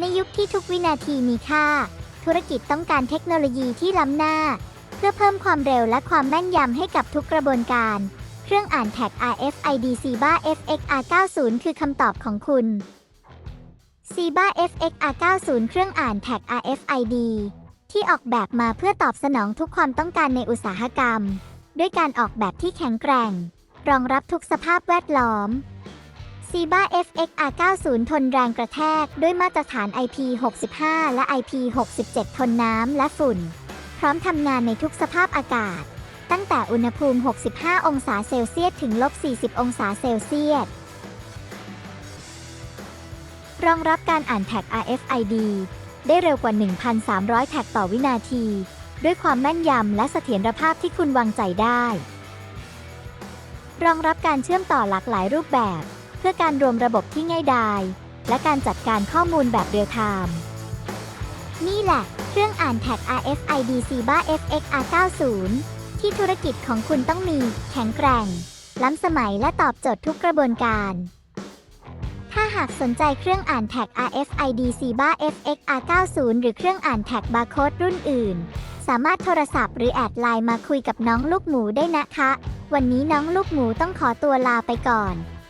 ในยุคที่ทุกวินาทีมีค่า ธุรกิจต้องการเทคโนโลยีที่ล้ำหน้า เพื่อเพิ่มความเร็วและความแม่นยำให้กับทุกกระบวนการ เครื่องอ่านแท็ก RFID CBA FXR90 คือคำตอบของคุณ CBA FXR90 เครื่องอ่านแท็ก RFID ที่ออกแบบมาเพื่อตอบสนองทุกความต้องการในอุตสาหกรรม ด้วยการออกแบบที่แข็งแกร่ง รองรับทุกสภาพแวดล้อม CBA FXR90 ทนแรงกระแทก ด้วยมาตรฐาน IP65 และ IP67 ทนน้ำและฝุ่น พร้อมทำงานในทุกสภาพอากาศ ตั้งแต่อุณหภูมิ 65 องศาเซลเซียสถึงลบ 40 องศาเซลเซียส รองรับการอ่านแท็ก RFID ได้เร็วกว่า 1,300 แท็กต่อวินาที ด้วยความแม่นยำและเสถียรภาพที่คุณวางใจได้ รองรับการเชื่อมต่อหลากหลายรูปแบบ เพื่อการรวมระบบที่ง่ายดาย และการจัดการข้อมูลแบบเรียลไทม์นี่แหละ เครื่องอ่านแท็ก RFID CBA FXR90 ที่ธุรกิจของคุณต้องมี แข็งแกร่ง ล้ำสมัยและตอบโจทย์ทุกกระบวนการ ถ้าหากสนใจเครื่องอ่านแท็ก RFID CBA FXR90 หรือเครื่องอ่านแท็กบาร์โค้ดรุ่นอื่น สามารถโทรศัพท์หรือแอดไลน์มาคุยกับน้องลูกหมูได้นะคะ วันนี้น้องลูกหมูต้องขอตัวลาไปก่อน